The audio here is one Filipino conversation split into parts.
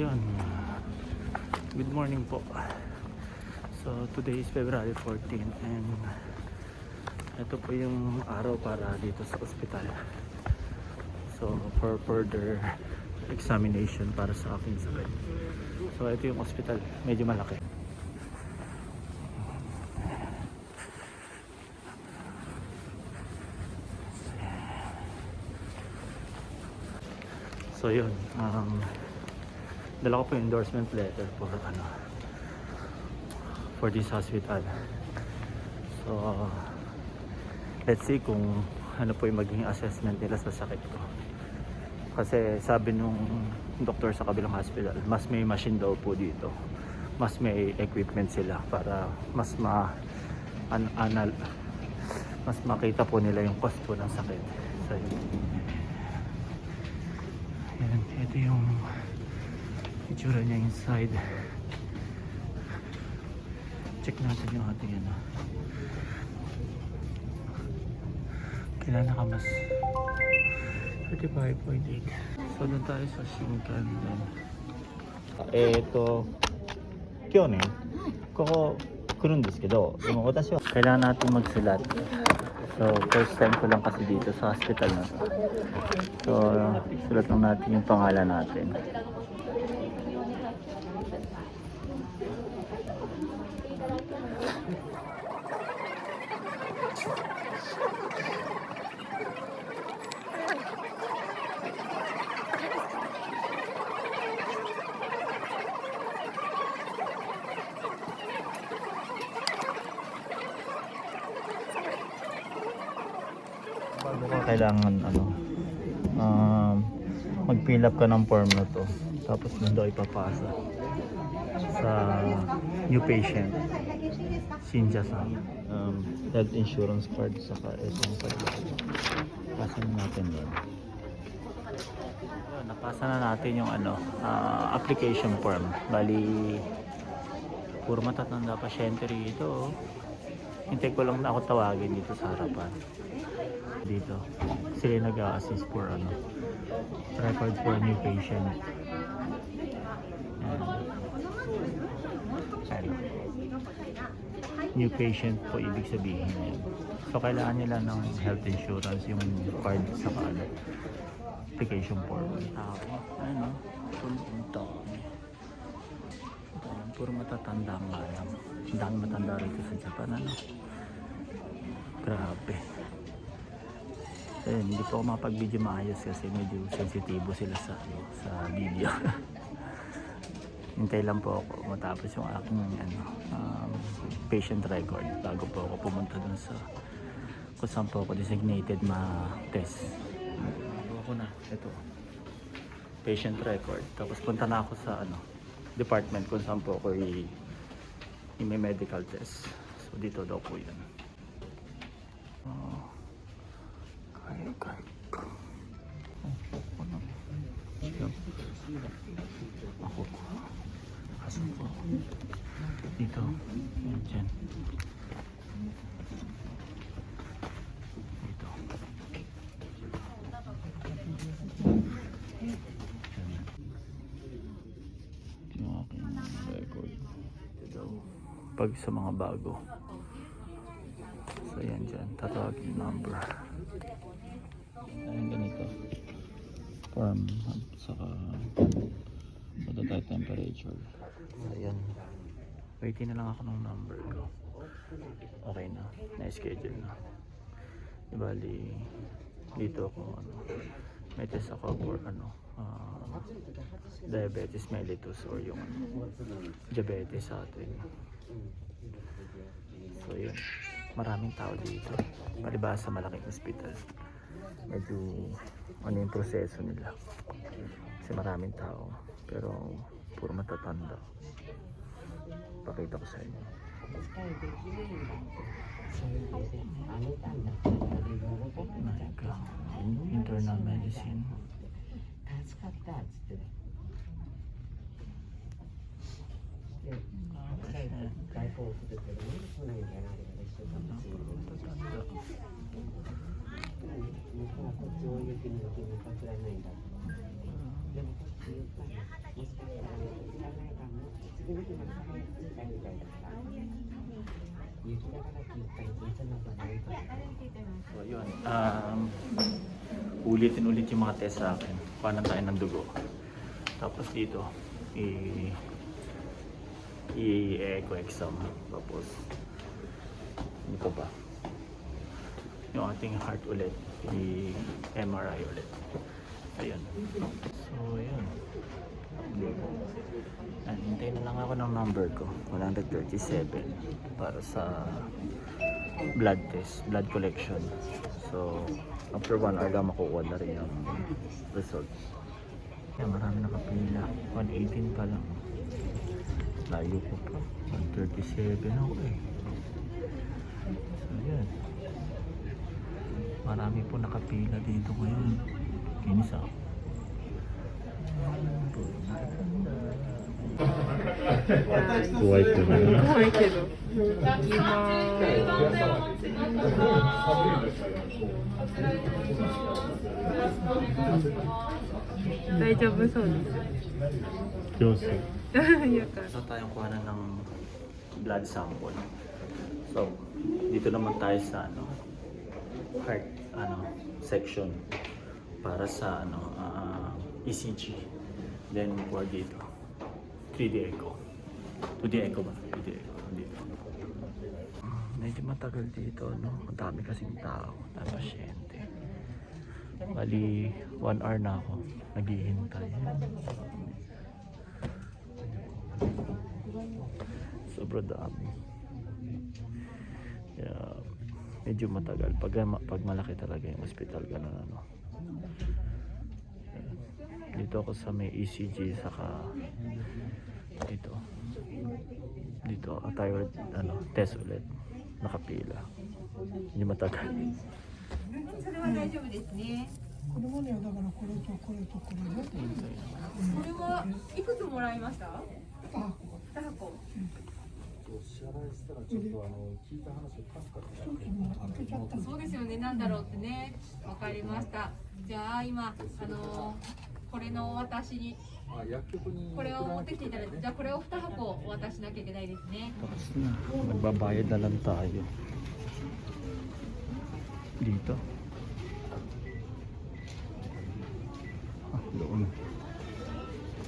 Ayun. Good morning po. So today is February 14 and ito po yung araw para dito sa ospital. So for further examination para sa aking sakit. So ito yung ospital, medyo malaki. So yun, um, dala ko po endorsement letter for ano for this hospital. So let's see kung ano po yung magiging assessment nila sa sakit ko. Kasi sabi nung doktor sa kabilang hospital, mas may machine daw po dito. Mas may equipment sila para mas ma an anal mas makita po nila yung cost po ng sakit. So yun. Ito yung itsura niya inside. Check natin yung ating ano. Kailan nakamas? 35.8. So doon tayo sa Shinkan. Eh, えっと今日ねここ来るんですけどでも私は kailangan natin magsulat so first time ko lang kasi dito sa hospital na to so sulat lang natin yung pangalan natin Bago ka kailangan ano um, mag-fill up ka ng form na to tapos doon daw ipapasa sa new patient Shinja sa um, health insurance card saka itong card. Pasa na natin doon Yun, napasa na natin yung ano ah, application form. Bali puro matatanda pasyente rito oh. hintay ko lang na ako tawagin dito sa harapan dito. Sila nag-assist for ano, record for new patient. Ayan. New patient po ibig sabihin yan. So kailangan nila ng health insurance yung card sa ano, application form. Ano? Punta kami. Ayan, Puro matatanda nga lang. Ang matanda rito sa Japan. Ano? Grabe. Ayun, hindi po ako makapag-video maayos kasi medyo sensitibo sila sa ano, sa video. Hintay lang po ako matapos yung aking ano, um, patient record bago po ako pumunta dun sa kung saan po ako designated ma-test. Bago ako na, ito. Patient record. Tapos punta na ako sa ano, department kung saan po ako i, i medical test. So dito daw po yun. Oh. Kaya, kaya. Ano? Yan. Ako. Asan po? Dito. Yan, dyan. Dito. Yung aking record. Ito daw. Pag sa mga bago. So yan dyan. Tatawagin number. Ayun ganito. Form at saka matatay temperature. Ayan. Waiting na lang ako ng number ko. Okay na. Na-schedule na. Di dito ako ano, may test ako for ano, ah, diabetes mellitus or yung ano, diabetes sa atin. So yun, maraming tao dito. Palibasa sa malaking ospital. Medyo ano yung proseso nila. Kasi maraming tao. Pero puro matatanda. Pakita ko sa inyo. God. Internal medicine. 助か So, yun. Um, ulitin ulit yung mga test sa akin. Paano tayo ng dugo. Tapos dito, i- i-echo exam. Tapos, hindi pa? Yung ating heart ulit, i-MRI ulit. Ayun. So, yun. And, hintayin na lang ako ng number ko. 137 para sa blood test, blood collection. So, after one hour makukuha na rin yung result. Kaya marami nakapila. 118 pa lang. Layo ko pa. 137 ako eh. So, yun Marami po nakapila dito ngayon. Kinis ako. Kuwait ko na. 怖いけど。行きます。大丈夫そうです。 Diyos. よかった。 Gusto tayong kuha na ng blood sample. So, dito naman tayo sa ano, heart ano, section para sa ano, ah, ECG. Then, kuha dito. 3D echo. 2D echo ba? 3D echo. Dito. Medyo matagal dito, no? Ang dami kasing tao, na pasyente. Bali, one hour na ako naghihintay. Sobrang dami Kaya medyo matagal. Pag, pag malaki talaga yung hospital, ganun ano. Ayan. Dito ako sa may ECG saka dito. Dito ah, tayo ulit, ano, test ulit. Nakapila. Medyo matagal. それは大丈夫ですね。子供にはだからこれとこれとこれでこれはいくつもらいました？あ二箱。 支払いしたらちょっとあの聞いた話をパスから一つも開けちゃったそうですよね。なんだろうってね。わかりました。じゃあ今あのこれのお渡しにあ薬局にこれを持ってきていただいて、じゃあこれを二箱お渡ししなきゃいけないですね。Na. Lang tayo. Dito. Ah, doon.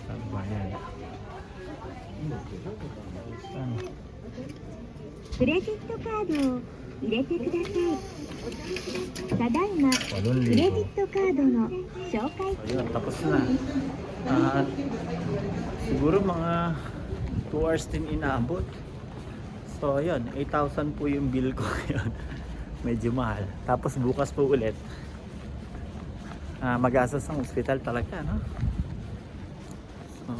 Magbayad. Saan? クレジットカードを入れてください。ただいま、 8,000. クレジットカードの紹介 So, yun, tapos na. At siguro mga 2 hours din inaabot. So, ayun, 8,000 po yung bill ko ngayon. Medyo mahal. Tapos bukas po ulit. Ah, magastos ang hospital talaga, no? So,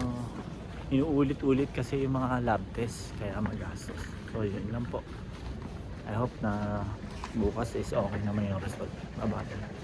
inuulit-ulit kasi yung mga lab test, kaya magastos. So, yun lang po. I hope na bukas is okay naman yung result. Bye-bye.